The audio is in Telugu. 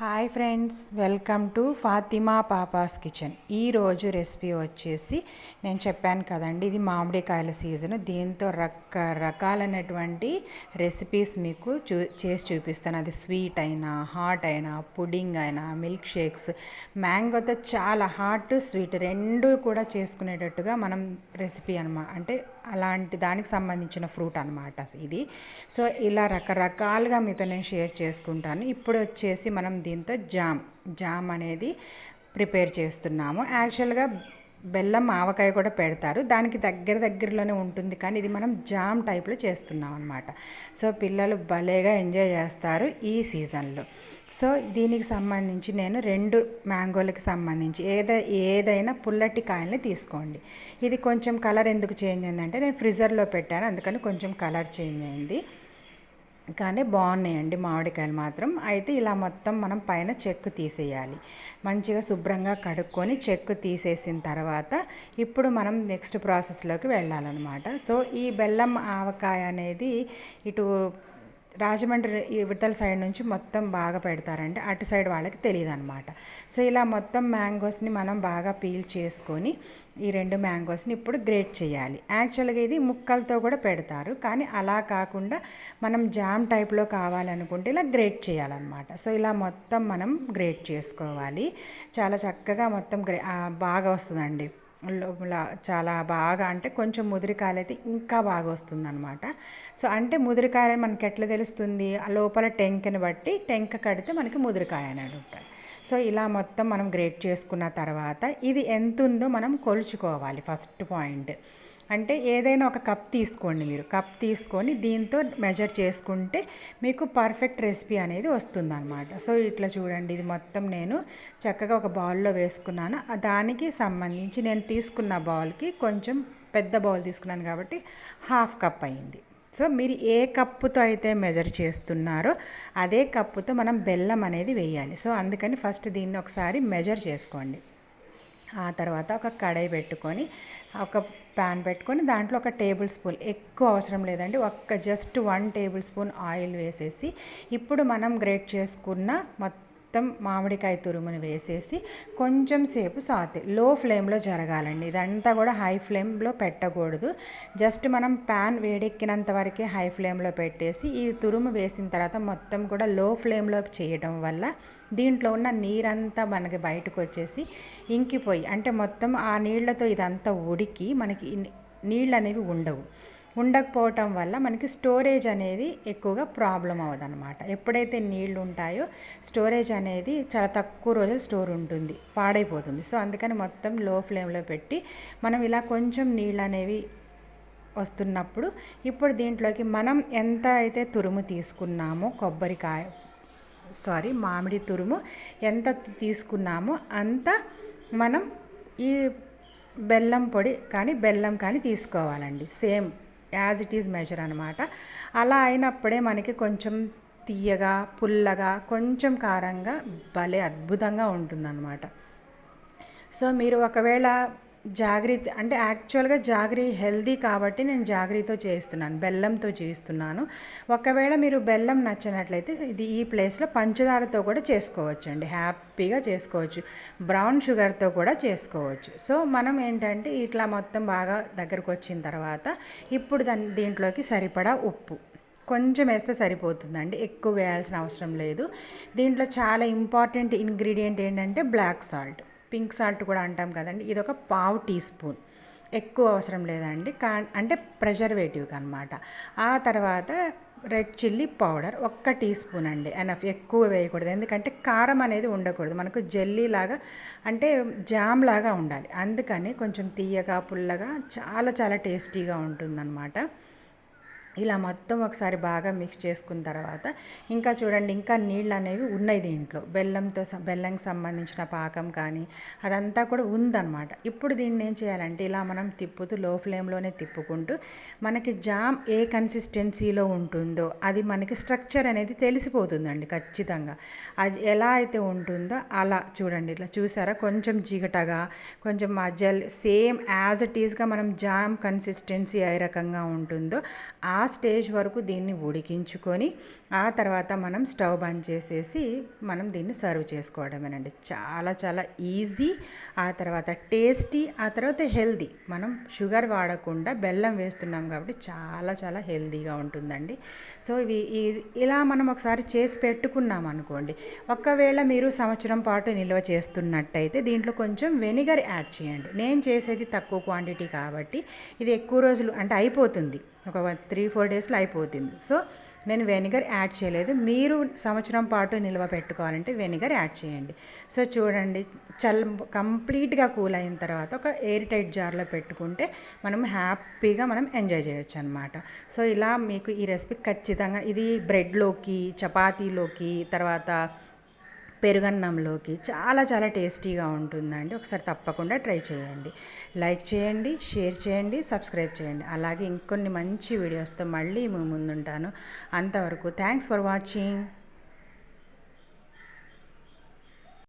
Hi friends welcome to Fatima Papa's kitchen ఈరోజు రెసిపీ వచ్చేసి నేను చెప్పాను కదండి ఇది మామిడికాయల సీజన్ దీంతో రకరకాలైనటువంటి రెసిపీస్ మీకు చూ చేసి చూపిస్తాను. అది స్వీట్ అయినా హాట్ అయినా పుడింగ్ అయినా మిల్క్ షేక్స్ మ్యాంగోతో చాలా హాట్ స్వీట్ రెండు కూడా చేసుకునేటట్టుగా మనం రెసిపీ అనమాట అంటే అలాంటి దానికి సంబంధించిన ఫ్రూట్ అనమాట ఇది. సో ఇలా రకరకాలుగా మీతో నేను షేర్ చేసుకుంటాను. ఇప్పుడు వచ్చేసి మనం దీంతో జామ్ జామ్ అనేది ప్రిపేర్ చేస్తున్నాము. యాక్చువల్గా బెల్లం ఆవకాయ కూడా పెడతారు. దానికి దగ్గర దగ్గరలోనే ఉంటుంది కానీ ఇది మనం జామ్ టైప్లో చేస్తున్నాం అనమాట సో పిల్లలు భలేగా ఎంజాయ్ చేస్తారు ఈ సీజన్లో. సో దీనికి సంబంధించి నేను రెండు మ్యాంగోలకి సంబంధించి ఏదై ఏదైనా పుల్లటి కాయల్ని తీసుకోండి. ఇది కొంచెం కలర్ ఎందుకు చేంజ్ అయిందంటే నేను ఫ్రిజర్లో పెట్టాను. అందుకని కొంచెం కలర్ చేంజ్ అయింది. కానీ బాగున్నాయండి మామిడికాయలు మాత్రం. అయితే ఇలా మొత్తం మనం పైన చెక్కు తీసేయాలి. మంచిగా శుభ్రంగా కడుక్కొని చెక్కు తీసేసిన తర్వాత ఇప్పుడు మనం నెక్స్ట్ ప్రాసెస్లోకి వెళ్ళాలన్నమాట. సో ఈ బెల్లం ఆవకాయ అనేది ఇటు రాజమండ్రి విడతల సైడ్ నుంచి మొత్తం బాగా పెడతారంటే అటు సైడ్ వాళ్ళకి తెలియదు అనమాట సో ఇలా మొత్తం మ్యాంగోస్ని మనం బాగా పీల్ చేసుకొని ఈ రెండు మ్యాంగోస్ని ఇప్పుడు గ్రేట్ చేయాలి. యాక్చువల్గా ఇది ముక్కలతో కూడా పెడతారు కానీ అలా కాకుండా మనం జామ్ టైప్లో కావాలనుకుంటే ఇలా గ్రేట్ చేయాలన్నమాట. సో ఇలా మొత్తం మనం గ్రేట్ చేసుకోవాలి. చాలా చక్కగా మొత్తం గ్రే బాగా వస్తుందండి. చాలా బాగా అంటే కొంచెం ముదిరికాయలు అయితే ఇంకా బాగా వస్తుందన్నమాట. సో అంటే ముదిరికాయ మనకి ఎట్లా తెలుస్తుంది? లోపల టెంకని బట్టి టెంక కడితే మనకి ముదిరికాయ అనేది ఉంటుంది సో ఇలా మొత్తం మనం గ్రేట్ చేసుకున్న తర్వాత ఇది ఎంత ఉందో మనం కొలుచుకోవాలి ఫస్ట్ పాయింట్. అంటే ఏదైనా ఒక కప్ తీసుకోండి మీరు. కప్ తీసుకొని దీంతో మెజర్ చేసుకుంటే మీకు పర్ఫెక్ట్ రెసిపీ అనేది వస్తుందన్నమాట. సో ఇట్లా చూడండి. ఇది మొత్తం నేను చక్కగా ఒక బౌల్లో వేసుకున్నాను. దానికి సంబంధించి నేను తీసుకున్న బౌల్కి కొంచెం పెద్ద బౌల్ తీసుకున్నాను కాబట్టి హాఫ్ కప్ అయింది. సో మీరు ఏ కప్పుతో అయితే మెజర్ చేస్తున్నారో అదే కప్పుతో మనం బెల్లం అనేది వేయాలి. సో అందుకని ఫస్ట్ దీన్ని ఒకసారి మెజర్ చేసుకోండి. ఆ తర్వాత ఒక కడాయి పెట్టుకొని ఒక ప్యాన్ పెట్టుకొని దాంట్లో ఒక టేబుల్ స్పూన్ ఎక్కువ అవసరం లేదండి ఒక్క just one tablespoon oil వేసేసి ఇప్పుడు మనం గ్రేట్ చేసుకున్న మొత్తం మొత్తం మామిడికాయ తురుముని వేసేసి కొంచెం సేపు సాతే. లో ఫ్లేమ్లో జరగాలండి. ఇదంతా కూడా హై ఫ్లేమ్లో పెట్టకూడదు. జస్ట్ మనం ప్యాన్ వేడెక్కినంత వరకే హై ఫ్లేమ్లో పెట్టేసి ఈ తురుము వేసిన తర్వాత మొత్తం కూడా లో ఫ్లేమ్లో చేయడం వల్ల దీంట్లో ఉన్న నీరంతా మనకి బయటకు వచ్చేసి ఇంకిపోయి అంటే మొత్తం ఆ నీళ్ళతో ఇదంతా ఉడికి మనకి నీళ్ళు అనేవి ఉండవు. ఉండకపోవటం వల్ల మనకి స్టోరేజ్ అనేది ఎక్కువగా ప్రాబ్లం అవ్వదన్నమాట. ఎప్పుడైతే నీళ్ళు ఉంటాయో స్టోరేజ్ అనేది చాలా తక్కువ రోజులు స్టోర్ ఉంటుంది పాడైపోతుంది. సో అందుకని మొత్తం లో ఫ్లేమ్లో పెట్టి మనం ఇలా కొంచెం నీళ్ళు అనేవి వస్తున్నప్పుడు ఇప్పుడు దీంట్లోకి మనం ఎంత అయితే తురుము తీసుకున్నామో కొబ్బరికాయ సారీ మామిడి తురుము ఎంత తీసుకున్నామో అంత మనం ఈ బెల్లం పొడి కానీ బెల్లం కానీ తీసుకోవాలండి. Same as it is measure అనమాట అలా అయినప్పుడే మనకి కొంచెం తీయగా పుల్లగా కొంచెం కారంగా భలే అద్భుతంగా ఉంటుందన్నమాట. సో మీరు ఒకవేళ జాగ్రత్త అంటే యాక్చువల్గా జాగ్రీ హెల్దీ కాబట్టి నేను జాగ్రీతో చేస్తున్నాను బెల్లంతో చేస్తున్నాను ఒకవేళ మీరు బెల్లం నచ్చినట్లయితే ఇది ఈ ప్లేస్లో పంచదారతో కూడా చేసుకోవచ్చు అండి హ్యాపీగా చేసుకోవచ్చు. బ్రౌన్ షుగర్తో కూడా చేసుకోవచ్చు. సో మనం ఏంటంటే ఇట్లా మొత్తం బాగా దగ్గరకు వచ్చిన తర్వాత ఇప్పుడు దాని దీంట్లోకి సరిపడా ఉప్పు. కొంచెం వేస్తే సరిపోతుందండి ఎక్కువ వేయాల్సిన అవసరం లేదు. దీంట్లో చాలా ఇంపార్టెంట్ ఇంగ్రీడియంట్ ఏంటంటే బ్లాక్ సాల్ట్ పింక్ సాల్ట్ కూడా అంటాం కదండి. ఇది ఒక పావు టీ స్పూన్. ఎక్కువ అవసరం లేదండి. కా అంటే ప్రెజర్వేటివ్గా అనమాట ఆ తర్వాత రెడ్ చిల్లీ పౌడర్ ఒక్క టీ స్పూన్ అండి. ఎనఫ్ ఎక్కువ వేయకూడదు. ఎందుకంటే కారం అనేది ఉండకూడదు. మనకు జెల్లీ లాగా అంటే జామ్ లాగా ఉండాలి. అందుకని కొంచెం తీయగా పుల్లగా చాలా చాలా టేస్టీగా ఉంటుందన్నమాట. ఇలా మొత్తం ఒకసారి బాగా మిక్స్ చేసుకున్న తర్వాత ఇంకా చూడండి ఇంకా నీళ్ళు అనేవి ఉన్నాయి దీంట్లో. బెల్లంతో బెల్లంకి సంబంధించిన పాకం కానీ అదంతా కూడా ఉందన్నమాట. ఇప్పుడు దీన్ని ఏం చేయాలంటే ఇలా మనం తిప్పుతూ లో ఫ్లేమ్లోనే తిప్పుకుంటూ మనకి జామ్ ఏ కన్సిస్టెన్సీలో ఉంటుందో అది మనకి స్ట్రక్చర్ అనేది తెలిసిపోతుందండి ఖచ్చితంగా. అది ఎలా అయితే ఉంటుందో అలా చూడండి. ఇట్లా చూసారా? కొంచెం జిగటగా కొంచెం మజ్జల్ సేమ్ యాజ్ ఇట్ ఈస్గా మనం జామ్ కన్సిస్టెన్సీ ఏ రకంగా ఉంటుందో ఆ స్టేజ్ వరకు దీన్ని ఉడికించుకొని ఆ తర్వాత మనం స్టవ్ బంద్ చేసేసి మనం దీన్ని సర్వ్ చేసుకోవడమేనండి. చాలా చాలా ఈజీ ఆ తర్వాత టేస్టీ ఆ తర్వాత హెల్దీ మనం షుగర్ వాడకుండా బెల్లం వేస్తున్నాం కాబట్టి చాలా చాలా హెల్దీగా ఉంటుందండి. సో ఇవి ఇలా మనం ఒకసారి చేసి పెట్టుకున్నాం అనుకోండి ఒకవేళ మీరు సంవత్సరం పాటు నిల్వ చేస్తున్నట్టయితే దీంట్లో కొంచెం వెనిగర్ యాడ్ చేయండి. నేను చేసేది తక్కువ క్వాంటిటీ కాబట్టి ఇది ఎక్కువ రోజులు అంటే అయిపోతుంది. ఒక త్రీ ఫోర్ డేస్లో అయిపోతుంది. సో నేను వెనిగర్ యాడ్ చేయలేదు. మీరు సంవత్సరం పాటు నిల్వ పెట్టుకోవాలంటే వెనిగర్ యాడ్ చేయండి. సో చూడండి చల్ కంప్లీట్గా కూల్ అయిన తర్వాత ఒక ఎయిర్ టైట్ జార్లో పెట్టుకుంటే మనం హ్యాపీగా మనం ఎంజాయ్ చేయొచ్చు అనమాట సో ఇలా మీకు ఈ రెసిపీ ఖచ్చితంగా ఇది బ్రెడ్లోకి చపాతీలోకి తర్వాత పెరుగన్నంలోకి చాలా చాలా టేస్టీగా ఉంటుందండి. ఒకసారి తప్పకుండా ట్రై చేయండి. లైక్ చేయండి షేర్ చేయండి సబ్స్క్రైబ్ చేయండి. అలాగే ఇంకొన్ని మంచి వీడియోస్తో మళ్ళీ మీ ముందుంటాను. అంతవరకు థ్యాంక్స్ ఫర్ వాచింగ్.